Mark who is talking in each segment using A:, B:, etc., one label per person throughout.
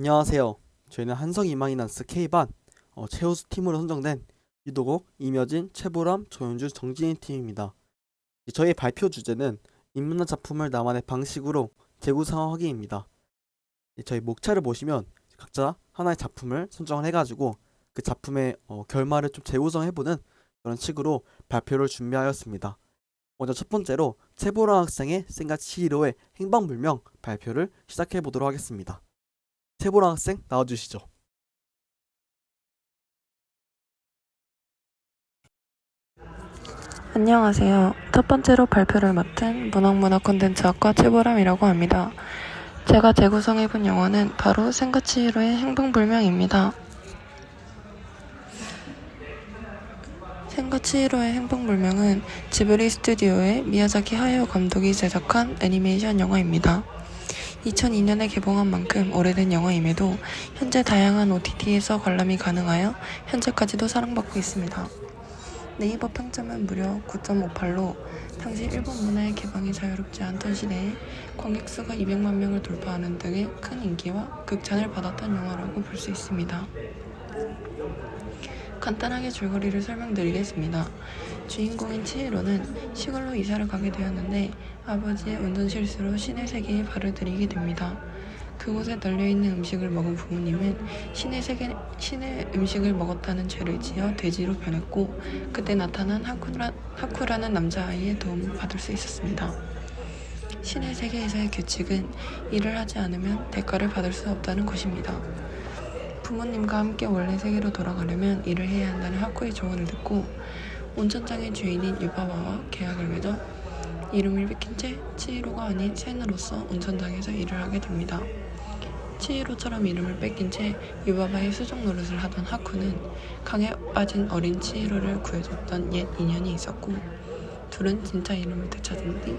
A: 안녕하세요. 저희는 한성 이마이난스 K반 어, 최우수 팀으로 선정된 유도곡, 이며진, 최보람, 조현주, 정진희 팀입니다. 저희의 발표 주제는 인문학 작품을 나만의 방식으로 재구성하기입니다. 이제 저희 목차를 보시면 각자 하나의 작품을 선정을 해가지고 그 작품의 어, 결말을 좀 재구성해보는 그런 식으로 발표를 준비하였습니다. 먼저 첫 번째로 최보람 학생의 생각 치히로의 행방불명 발표를 시작해 보도록 하겠습니다. 최보람 학생 나와주시죠.
B: 안녕하세요. 첫 번째로 발표를 맡은 문학문화 콘텐츠학과 최보람이라고 합니다. 제가 재구성해본 영화는 바로 생가치히로의 행방불명입니다. 생가치히로의 행방불명은 지브리 스튜디오의 미야자키 하야오 감독이 제작한 애니메이션 영화입니다. 2002년에 개봉한 만큼 오래된 영화임에도 현재 다양한 OTT에서 관람이 가능하여 현재까지도 사랑받고 있습니다. 네이버 평점은 무려 9.58로 당시 일본 문화의 개방이 자유롭지 않던 시대에 관객 수가 200만 명을 돌파하는 등의 큰 인기와 극찬을 받았던 영화라고 볼 수 있습니다. 간단하게 줄거리를 설명드리겠습니다. 주인공인 치히로는 시골로 이사를 가게 되었는데 아버지의 운전 실수로 신의 세계에 발을 들이게 됩니다. 그곳에 널려있는 음식을 먹은 부모님은 신의 세계, 신의 음식을 먹었다는 죄를 지어 돼지로 변했고 그때 나타난 하쿠라, 하쿠라는 남자아이의 도움을 받을 수 있었습니다. 신의 세계에서의 규칙은 일을 하지 않으면 대가를 받을 수 없다는 것입니다. 부모님과 함께 원래 세계로 돌아가려면 일을 해야 한다는 하쿠의 조언을 듣고 온천장의 주인인 유바바와 계약을 맺어 이름을 비킨 채 치히로가 아닌 센으로서 온천장에서 일을 하게 됩니다. 치히로처럼 이름을 뺏긴 채 유바바의 수족 노릇을 하던 하쿠는 강에 빠진 어린 치히로를 구해줬던 옛 인연이 있었고 둘은 진짜 이름을 되찾은 뒤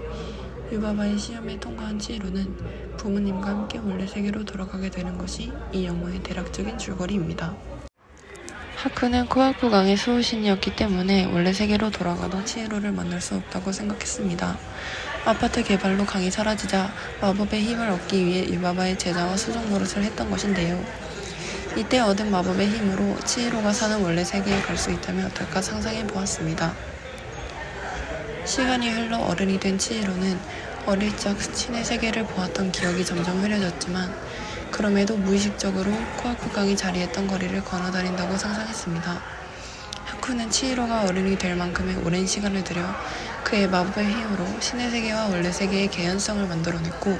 B: 유바바의 시험에 통과한 치히로는 부모님과 함께 원래 세계로 돌아가게 되는 것이 이 영화의 대략적인 줄거리입니다. 하쿠는 코아쿠강의 수호신이었기 때문에 원래 세계로 돌아가도 치히로를 만날 수 없다고 생각했습니다. 아파트 개발로 강이 사라지자 마법의 힘을 얻기 위해 유바바의 제자와 수족 노릇을 했던 것인데요. 이때 얻은 마법의 힘으로 치히로가 사는 원래 세계에 갈 수 있다면 어떨까 상상해 보았습니다. 시간이 흘러 어른이 된 치히로는 어릴 적 신의 세계를 보았던 기억이 점점 흐려졌지만 그럼에도 무의식적으로 코아쿠강이 자리했던 거리를 걸어다닌다고 상상했습니다. 하쿠는 치히로가 어른이 될 만큼의 오랜 시간을 들여 그의 마법의 힘으로 신의 세계와 원래 세계의 개연성을 만들어냈고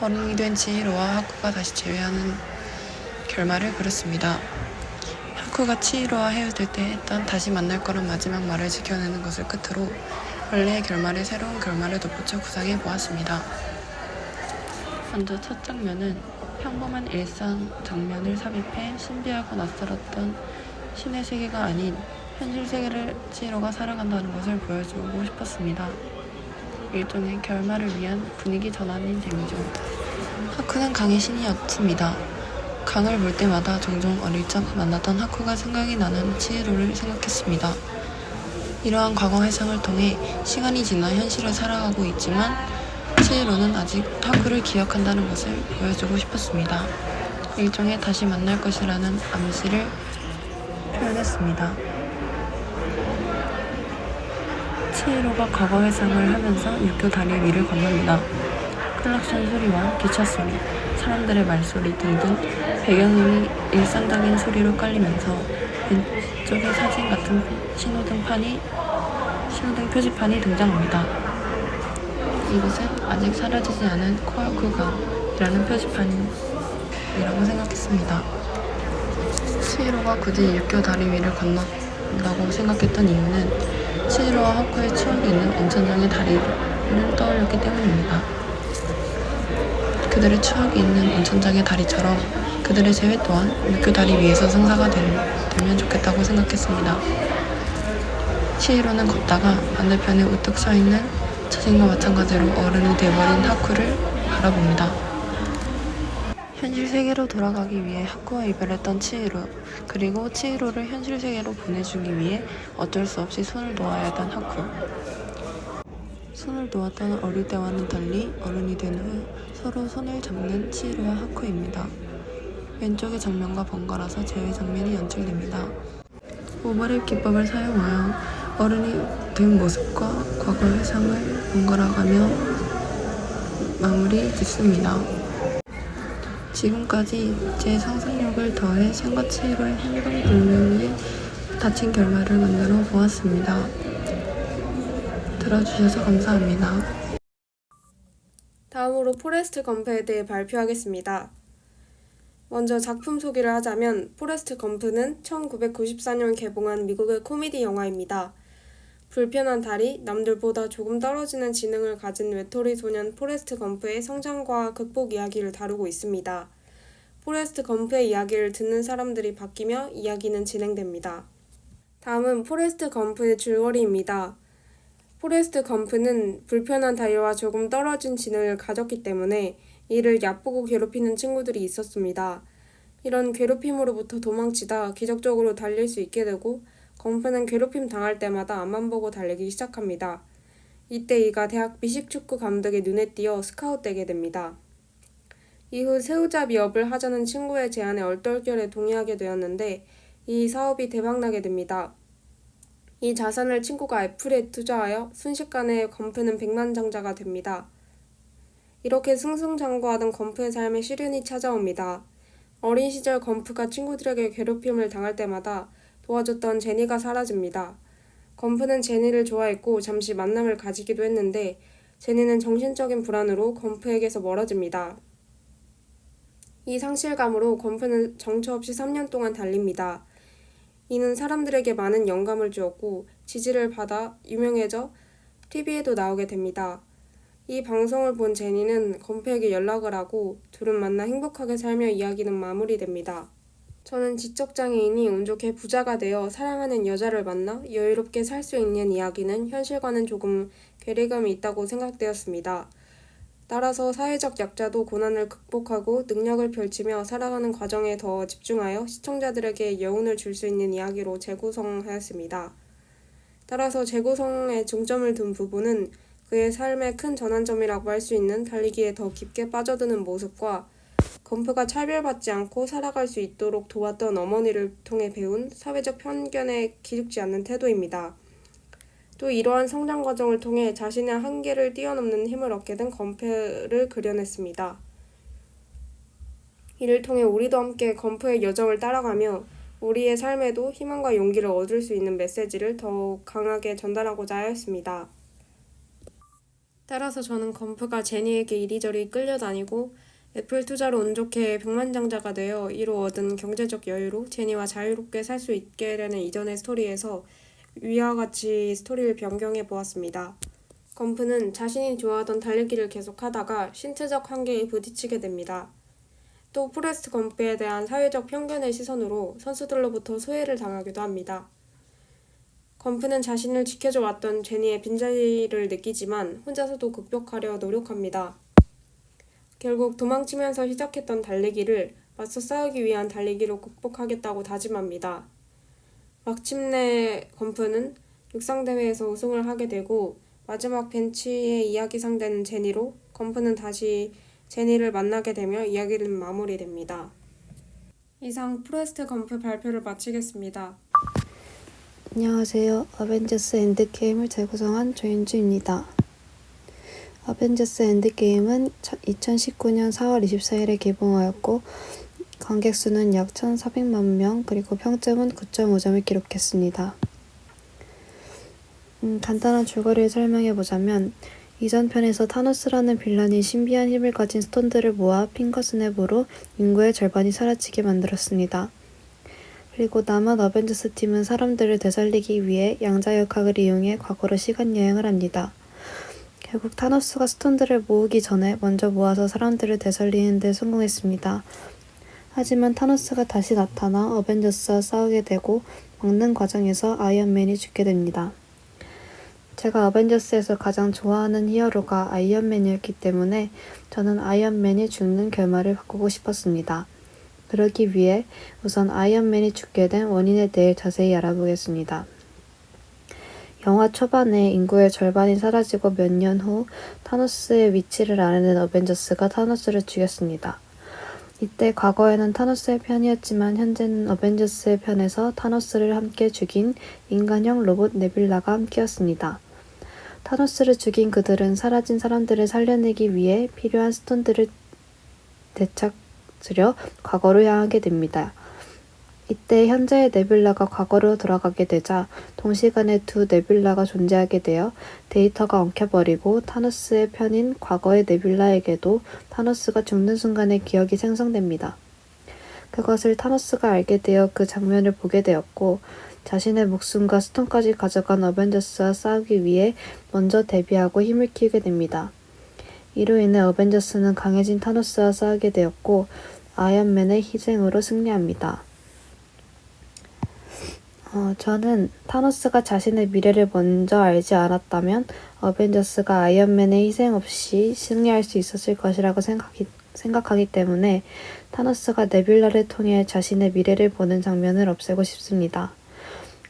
B: 어른이 된 치히로와 하쿠가 다시 재회하는 결말을 그렸습니다. 하쿠가 치히로와 헤어질 때 했던 다시 만날 거란 마지막 말을 지켜내는 것을 끝으로 원래의 결말에 새로운 결말을 덧붙여 구상해 보았습니다. 먼저 첫 장면은 평범한 일상 장면을 삽입해 신비하고 낯설었던 신의 세계가 아닌 현실 세계를 치히로가 살아간다는 것을 보여주고 싶었습니다. 일종의 결말을 위한 분위기 전환인 셈이죠. 하쿠는 강의 신이었습니다. 강을 볼 때마다 종종 어릴 적 만났던 하쿠가 생각이 나는 치히로를 생각했습니다. 이러한 과거 회상을 통해 시간이 지나 현실을 살아가고 있지만 치히로는 아직 하쿠를 기억한다는 것을 보여주고 싶었습니다. 일종의 다시 만날 것이라는 암시를 표현했습니다. 치히로가 과거 회상을 하면서 육교 다리 위를 건넙니다. 클락션 소리와 기차 소리, 사람들의 말소리 등등 배경음이 일상적인 소리로 깔리면서 왼쪽에 사진 같은 신호등판이 신호등 표지판이 등장합니다. 이것은 아직 사라지지 않은 코아쿠강이라는 표지판이라고 생각했습니다. 치히로가 굳이 육교 다리 위를 건넌다고 생각했던 이유는 치히로와 하쿠의 추억이 있는 온천장의 다리를 떠올렸기 때문입니다. 그들의 추억이 있는 온천장의 다리처럼 그들의 재회 또한 육교 다리 위에서 성사가 되면 좋겠다고 생각했습니다. 치히로는 걷다가 반대편에 우뚝 서 있는 자신과 마찬가지로 어른이 되어버린 하쿠를 바라봅니다. 현실 세계로 돌아가기 위해 하쿠와 이별했던 치히로, 그리고 치히로를 현실 세계로 보내주기 위해 어쩔 수 없이 손을 놓아야 했던 하쿠. 손을 놓았던 어릴 때와는 달리 어른이 된 후 서로 손을 잡는 치히로와 하쿠입니다. 왼쪽의 장면과 번갈아서 제외 장면이 연출됩니다. 오버랩 기법을 사용하여 어른이 된 모습과 과거 회상을 번갈아가며 마무리 짓습니다. 지금까지 제 상상력을 더해 생과치로의 행동 불능에 다친 결말을 만들어 보았습니다. 들어주셔서 감사합니다.
C: 다음으로 포레스트 검프에 대해 발표하겠습니다. 먼저 작품 소개를 하자면 포레스트 검프는 1994년 개봉한 미국의 코미디 영화입니다. 불편한 다리, 남들보다 조금 떨어지는 지능을 가진 외톨이 소년 포레스트 검프의 성장과 극복 이야기를 다루고 있습니다. 포레스트 검프의 이야기를 듣는 사람들이 바뀌며 이야기는 진행됩니다. 다음은 포레스트 검프의 줄거리입니다. 포레스트 검프는 불편한 다리와 조금 떨어진 지능을 가졌기 때문에 이를 얕보고 괴롭히는 친구들이 있었습니다. 이런 괴롭힘으로부터 도망치다 기적적으로 달릴 수 있게 되고 검프는 괴롭힘 당할 때마다 앞만 보고 달리기 시작합니다. 이때 이가 대학 미식축구 감독의 눈에 띄어 스카웃되게 됩니다. 이후 새우잡 이 업을 하자는 친구의 제안에 얼떨결에 동의하게 되었는데 이 사업이 대박나게 됩니다. 이 자산을 친구가 애플에 투자하여 순식간에 검프는 백만장자가 됩니다. 이렇게 승승장구하던 검프의 삶에 시련이 찾아옵니다. 어린 시절 검프가 친구들에게 괴롭힘을 당할 때마다 도와줬던 제니가 사라집니다. 검프는 제니를 좋아했고 잠시 만남을 가지기도 했는데 제니는 정신적인 불안으로 검프에게서 멀어집니다. 이 상실감으로 검프는 정처 없이 3년 동안 달립니다. 이는 사람들에게 많은 영감을 주었고 지지를 받아 유명해져 TV에도 나오게 됩니다. 이 방송을 본 제니는 검프에게 연락을 하고 둘은 만나 행복하게 살며 이야기는 마무리됩니다. 저는 지적장애인이 운 좋게 부자가 되어 사랑하는 여자를 만나 여유롭게 살 수 있는 이야기는 현실과는 조금 괴리감이 있다고 생각되었습니다. 따라서 사회적 약자도 고난을 극복하고 능력을 펼치며 살아가는 과정에 더 집중하여 시청자들에게 여운을 줄 수 있는 이야기로 재구성하였습니다. 따라서 재구성에 중점을 둔 부분은 그의 삶의 큰 전환점이라고 할 수 있는 달리기에 더 깊게 빠져드는 모습과 검프가 차별받지 않고 살아갈 수 있도록 도왔던 어머니를 통해 배운 사회적 편견에 기죽지 않는 태도입니다. 또 이러한 성장 과정을 통해 자신의 한계를 뛰어넘는 힘을 얻게 된 검프를 그려냈습니다. 이를 통해 우리도 함께 검프의 여정을 따라가며 우리의 삶에도 희망과 용기를 얻을 수 있는 메시지를 더욱 강하게 전달하고자 하였습니다. 따라서 저는 검프가 제니에게 이리저리 끌려다니고 애플 투자로 운 좋게 백만장자가 되어 이로 얻은 경제적 여유로 제니와 자유롭게 살 수 있게 되는 이전의 스토리에서 위와 같이 스토리를 변경해 보았습니다. 검프는 자신이 좋아하던 달리기를 계속하다가 신체적 한계에 부딪히게 됩니다. 또 포레스트 검프에 대한 사회적 편견의 시선으로 선수들로부터 소외를 당하기도 합니다. 검프는 자신을 지켜줘 왔던 제니의 빈자리를 느끼지만 혼자서도 극복하려 노력합니다. 결국 도망치면서 시작했던 달리기를 맞서 싸우기 위한 달리기로 극복하겠다고 다짐합니다. 마침내 검프는 육상대회에서 우승을 하게 되고 마지막 벤치의 이야기 상대는 제니로 검프는 다시 제니를 만나게 되며 이야기는 마무리됩니다. 이상 프레스트 검프 발표를 마치겠습니다.
D: 안녕하세요. 어벤져스 엔드게임을 재구성한 조윤주입니다. 어벤져스 엔드게임은 2019년 4월 24일에 개봉하였고 관객 수는 약 1,400만 명, 그리고 평점은 9.5점을 기록했습니다. 음, 간단한 줄거리를 설명해 보자면 이전 편에서 타노스라는 빌런이 신비한 힘을 가진 스톤들을 모아 핑거스냅으로 인구의 절반이 사라지게 만들었습니다. 그리고 남은 어벤져스 팀은 사람들을 되살리기 위해 양자역학을 이용해 과거로 시간 여행을 합니다. 결국 타노스가 스톤들을 모으기 전에 먼저 모아서 사람들을 되살리는 데 성공했습니다. 하지만 타노스가 다시 나타나 어벤져스와 싸우게 되고 막는 과정에서 아이언맨이 죽게 됩니다. 제가 어벤져스에서 가장 좋아하는 히어로가 아이언맨이었기 때문에 저는 아이언맨이 죽는 결말을 바꾸고 싶었습니다. 그러기 위해 우선 아이언맨이 죽게 된 원인에 대해 자세히 알아보겠습니다. 영화 초반에 인구의 절반이 사라지고 몇 년 후 타노스의 위치를 알아낸 어벤져스가 타노스를 죽였습니다. 이때 과거에는 타노스의 편이었지만 현재는 어벤져스의 편에서 타노스를 함께 죽인 인간형 로봇 네빌라가 함께였습니다. 타노스를 죽인 그들은 사라진 사람들을 살려내기 위해 필요한 스톤들을 되찾 으려 과거로 향하게 됩니다. 이때 현재의 네빌라가 과거로 돌아가게 되자 동시간에 두 네빌라가 존재하게 되어 데이터가 엉켜버리고 타노스의 편인 과거의 네빌라에게도 타노스가 죽는 순간의 기억이 생성됩니다. 그것을 타노스가 알게 되어 그 장면을 보게 되었고 자신의 목숨과 스톤까지 가져간 어벤져스와 싸우기 위해 먼저 데뷔하고 힘을 키우게 됩니다. 이로 인해 어벤져스는 강해진 타노스와 싸우게 되었고 아이언맨의 희생으로 승리합니다. 어, 저는 타노스가 자신의 미래를 먼저 알지 않았다면 어벤져스가 아이언맨의 희생 없이 승리할 수 있었을 것이라고 생각이, 생각하기 때문에 타노스가 네뷸라를 통해 자신의 미래를 보는 장면을 없애고 싶습니다.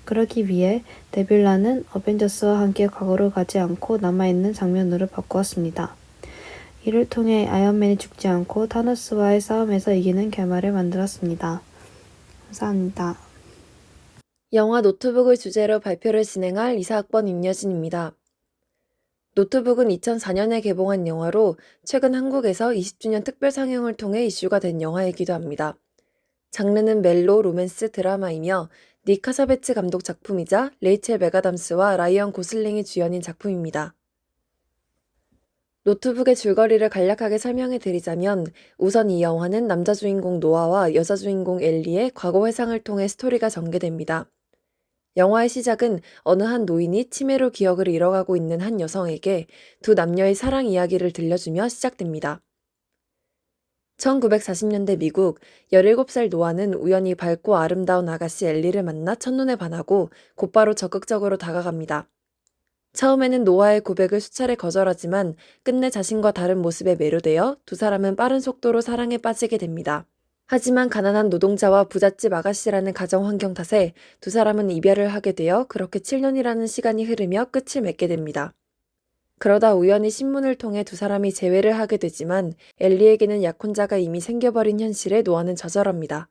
D: 그러기 위해 네뷸라는 어벤져스와 함께 과거로 가지 않고 남아있는 장면으로 바꾸었습니다. 이를 통해 아이언맨이 죽지 않고 타노스와의 싸움에서 이기는 결말을 만들었습니다. 감사합니다.
E: 영화 노트북을 주제로 발표를 진행할 이사학번 임여진입니다. 노트북은 2004년에 개봉한 영화로 최근 한국에서 20주년 특별 상영을 통해 이슈가 된 영화이기도 합니다. 장르는 멜로 로맨스 드라마이며 닉 카사베츠 감독 작품이자 레이첼 메가담스와 라이언 고슬링이 주연인 작품입니다. 노트북의 줄거리를 간략하게 설명해 드리자면 우선 이 영화는 남자 주인공 노아와 여자 주인공 엘리의 과거 회상을 통해 스토리가 전개됩니다. 영화의 시작은 어느 한 노인이 치매로 기억을 잃어가고 있는 한 여성에게 두 남녀의 사랑 이야기를 들려주며 시작됩니다. 1940년대 미국 17살 노아는 우연히 밝고 아름다운 아가씨 엘리를 만나 첫눈에 반하고 곧바로 적극적으로 다가갑니다. 처음에는 노아의 고백을 수차례 거절하지만 끝내 자신과 다른 모습에 매료되어 두 사람은 빠른 속도로 사랑에 빠지게 됩니다. 하지만 가난한 노동자와 부잣집 아가씨라는 가정 환경 탓에 두 사람은 이별을 하게 되어 그렇게 7년이라는 시간이 흐르며 끝을 맺게 됩니다. 그러다 우연히 신문을 통해 두 사람이 재회를 하게 되지만 엘리에게는 약혼자가 이미 생겨버린 현실에 노아는 좌절합니다.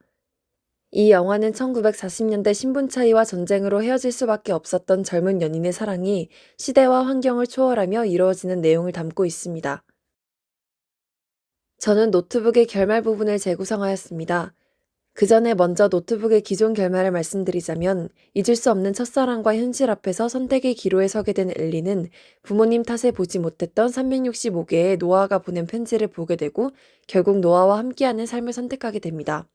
E: 이 영화는 1940년대 신분 차이와 전쟁으로 헤어질 수밖에 없었던 젊은 연인의 사랑이 시대와 환경을 초월하며 이루어지는 내용을 담고 있습니다. 저는 노트북의 결말 부분을 재구성하였습니다. 그 전에 먼저 노트북의 기존 결말을 말씀드리자면 잊을 수 없는 첫사랑과 현실 앞에서 선택의 기로에 서게 된 엘리는 부모님 탓에 보지 못했던 365개의 노아가 보낸 편지를 보게 되고 결국 노아와 함께하는 삶을 선택하게 됩니다.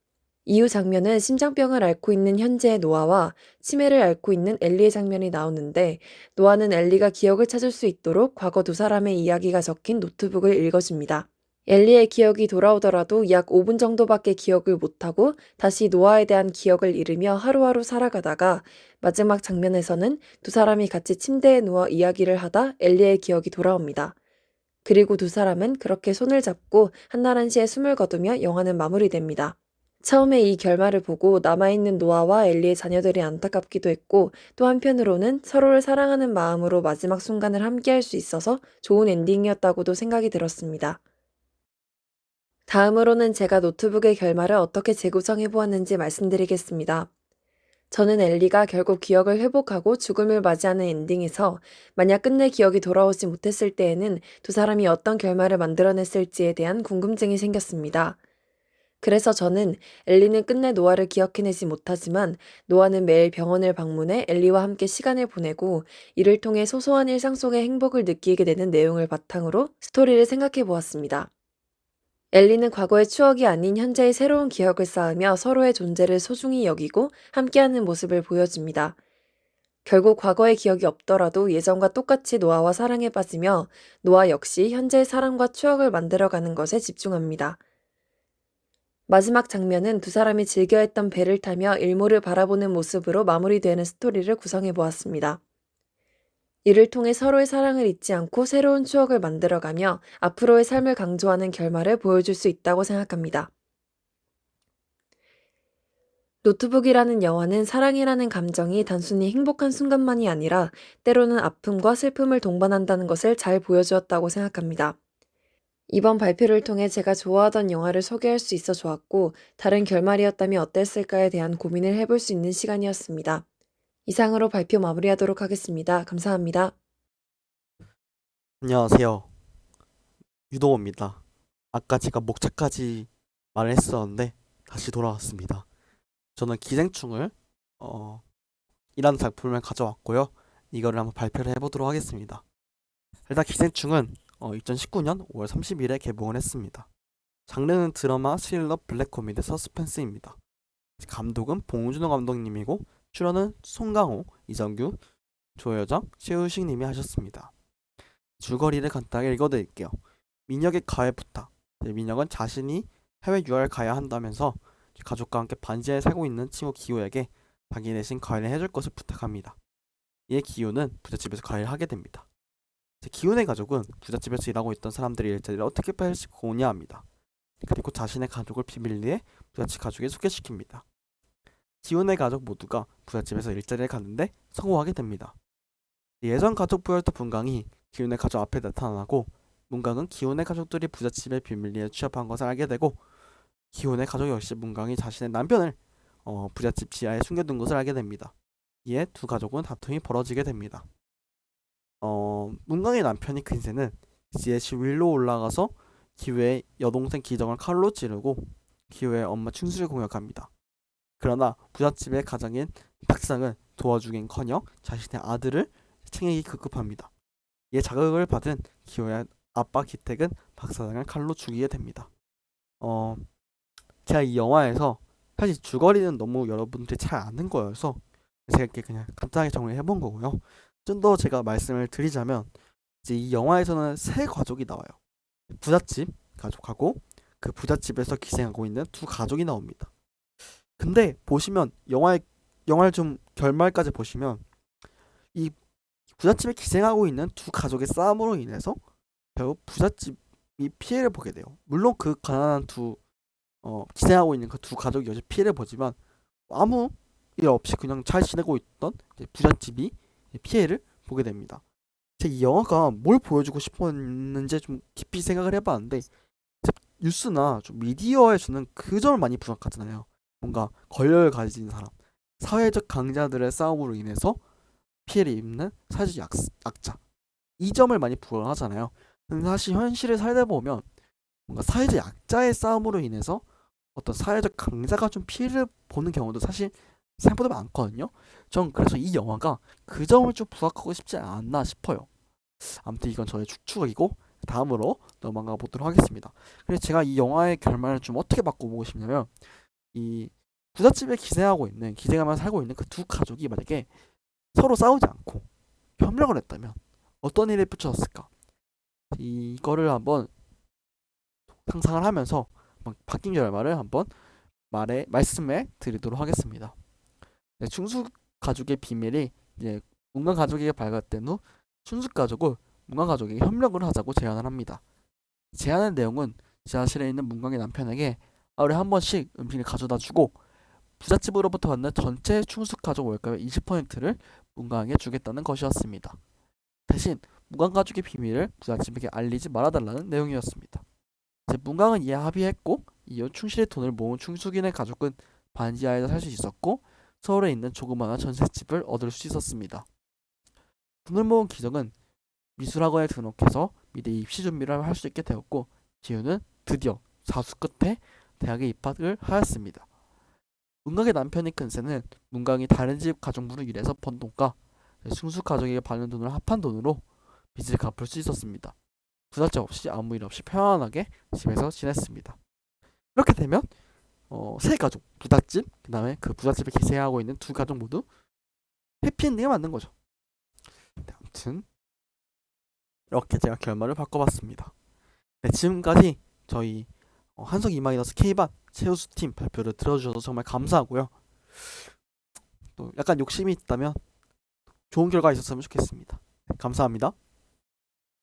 E: 이후 장면은 심장병을 앓고 있는 현재의 노아와 치매를 앓고 있는 엘리의 장면이 나오는데 노아는 엘리가 기억을 찾을 수 있도록 과거 두 사람의 이야기가 적힌 노트북을 읽어줍니다. 엘리의 기억이 돌아오더라도 약 5분 정도밖에 기억을 못하고 다시 노아에 대한 기억을 잃으며 하루하루 살아가다가 마지막 장면에서는 두 사람이 같이 침대에 누워 이야기를 하다 엘리의 기억이 돌아옵니다. 그리고 두 사람은 그렇게 손을 잡고 한날 한시에 숨을 거두며 영화는 마무리됩니다. 처음에 이 결말을 보고 남아있는 노아와 엘리의 자녀들이 안타깝기도 했고 또 한편으로는 서로를 사랑하는 마음으로 마지막 순간을 함께할 수 있어서 좋은 엔딩이었다고도 생각이 들었습니다. 다음으로는 제가 노트북의 결말을 어떻게 재구성해 보았는지 말씀드리겠습니다. 저는 엘리가 결국 기억을 회복하고 죽음을 맞이하는 엔딩에서 만약 끝내 기억이 돌아오지 못했을 때에는 두 사람이 어떤 결말을 만들어냈을지에 대한 궁금증이 생겼습니다. 그래서 저는 엘리는 끝내 노아를 기억해내지 못하지만 노아는 매일 병원을 방문해 엘리와 함께 시간을 보내고 이를 통해 소소한 일상 속의 행복을 느끼게 되는 내용을 바탕으로 스토리를 생각해 보았습니다. 엘리는 과거의 추억이 아닌 현재의 새로운 기억을 쌓으며 서로의 존재를 소중히 여기고 함께하는 모습을 보여줍니다. 결국 과거의 기억이 없더라도 예전과 똑같이 노아와 사랑에 빠지며 노아 역시 현재의 사랑과 추억을 만들어가는 것에 집중합니다. 마지막 장면은 두 사람이 즐겨했던 배를 타며 일몰을 바라보는 모습으로 마무리되는 스토리를 구성해 보았습니다. 이를 통해 서로의 사랑을 잊지 않고 새로운 추억을 만들어가며 앞으로의 삶을 강조하는 결말을 보여줄 수 있다고 생각합니다. 노트북이라는 영화는 사랑이라는 감정이 단순히 행복한 순간만이 아니라 때로는 아픔과 슬픔을 동반한다는 것을 잘 보여주었다고 생각합니다. 이번 발표를 통해 제가 좋아하던 영화를 소개할 수 있어 좋았고, 다른 결말이었다면 어땠을까에 대한 고민을 해볼 수 있는 시간이었습니다. 이상으로 발표 마무리하도록 하겠습니다. 감사합니다.
A: 안녕하세요. 유도호입니다. 아까 제가 목차까지 말을 했었는데 다시 돌아왔습니다. 저는 기생충을 어 이라는 작품을 가져왔고요. 이거를 한번 발표를 해보도록 하겠습니다. 일단 기생충은 어, 2019년 5월 30일에 개봉을 했습니다. 장르는 드라마, 스릴러, 블랙 코미디, 서스펜스입니다. 감독은 봉준호 감독님이고 출연은 송강호, 이정규, 조여정, 최우식 님이 하셨습니다. 줄거리를 간단하게 읽어드릴게요. 민혁의 가해 부탁. 네, 민혁은 자신이 해외 유학을 가야 한다면서 가족과 함께 반지하에 살고 있는 친구 기호에게 자기 대신 과외를 해줄 것을 부탁합니다. 이에 기호는 부잣집에서 과외를 하게 됩니다. 이제 기훈의 가족은 부잣집에서 일하고 있던 사람들의 일자리를 어떻게 뺄지 고민합니다. 그리고 자신의 가족을 비밀리에 부잣집 가족에 소개시킵니다. 기훈의 가족 모두가 부잣집에서 일자리를 갖는데 성공하게 됩니다. 예전 가족부였던 분강이 기훈의 가족 앞에 나타나고 문강은 기훈의 가족들이 부잣집의 비밀리에 취업한 것을 알게 되고 기훈의 가족 역시 문강이 자신의 남편을 어, 부잣집 지하에 숨겨둔 것을 알게 됩니다. 이에 두 가족은 다툼이 벌어지게 됩니다. 어, 문강의 남편이 근세는 지혜시 위로 올라가서 기회의 여동생 기정을 칼로 찌르고 기회의 엄마 충수를 공격합니다. 그러나 부잣집의 가장인 박상은 도와주긴커녕 자신의 아들을 챙기기 급급합니다. 이에 자극을 받은 기호의 아빠 기택은 박사장을 칼로 죽이게 됩니다. 어, 제가 이 영화에서 사실 줄거리는 너무 여러분들이 잘 아는 거여서 제가 이렇게 그냥 간단하게 정리해 본 거고요. 좀 더 제가 말씀을 드리자면 이제 이 영화에서는 세 가족이 나와요. 부잣집 가족하고 그 부잣집에서 기생하고 있는 두 가족이 나옵니다. 근데 보시면 영화의 영화를 좀 결말까지 보시면 이 부잣집에 기생하고 있는 두 가족의 싸움으로 인해서 결국 부잣집이 피해를 보게 돼요. 물론 그 가난한 두 어, 기생하고 있는 그 두 가족이 여전히 피해를 보지만 아무 일 없이 그냥 잘 지내고 있던 부잣집이 피해를 보게 됩니다. 이 영화가 뭘 보여주고 싶었는지 좀 깊이 생각을 해봤는데 뉴스나 좀 미디어에 저는 그 점을 많이 부각하잖아요. 뭔가 권력을 가진 사람, 사회적 강자들의 싸움으로 인해서 피해를 입는 사회적 약, 약자 이 점을 많이 부각하잖아요. 사실 현실을 살다 보면 뭔가 사회적 약자의 싸움으로 인해서 어떤 사회적 강자가 좀 피해를 보는 경우도 사실 생각보다 많거든요. 전 그래서 이 영화가 그 점을 좀 부각하고 싶지 않나 싶어요. 아무튼 이건 저의 추측이고 다음으로 넘어가 보도록 하겠습니다. 그래서 제가 이 영화의 결말을 좀 어떻게 바꿔보고 싶냐면 이 부잣집에 기생하고 있는 기생하면서 살고 있는 그 두 가족이 만약에 서로 싸우지 않고 협력을 했다면 어떤 일이 펼쳐졌을까? 이거를 한번 상상을 하면서 바뀐 결말을 한번 말에 말씀해 드리도록 하겠습니다. 네, 충수 가족의 비밀이 이제 문강 가족에게 발각된 후 충수 가족은 문강 가족에게 협력을 하자고 제안을 합니다. 제안의 내용은 지하실에 있는 문강의 남편에게 하루에 한 번씩 음식을 가져다 주고 부잣집으로부터 받는 전체 충수 가족 월급의 20%를 문강에게 주겠다는 것이었습니다. 대신 문강 가족의 비밀을 부잣집에게 알리지 말아달라는 내용이었습니다. 이제 문강은 이에 합의했고 이후 충실히 돈을 모은 충수긴의 가족은 반지하에서 살 수 있었고 서울에 있는 조그마한 전셋집을 얻을 수 있었습니다. 돈을 모은 기정은 미술학원에 등록해서 미대 입시 준비를 할 수 있게 되었고 지우는 드디어 사수 끝에 대학에 입학을 하였습니다. 문강의 남편인 근세는 문강이 다른 집 가정부로 일해서 번 돈과 충수 가족에게 받는 돈을 합한 돈으로 빚을 갚을 수 있었습니다. 부잣집 없이 아무 일 없이 편안하게 집에서 지냈습니다. 이렇게 되면 어, 세 가족 부잣집 그 다음에 그 부잣집에 기생하고 있는 두 가족 모두 해피엔딩에 맞는 거죠. 네, 아무튼 이렇게 제가 결말을 바꿔봤습니다. 네, 지금까지 저희 어, 한석 이마이너스 K반 최우수 팀 발표를 들어주셔서 정말 감사하고요. 또 약간 욕심이 있다면 좋은 결과 있었으면 좋겠습니다. 감사합니다.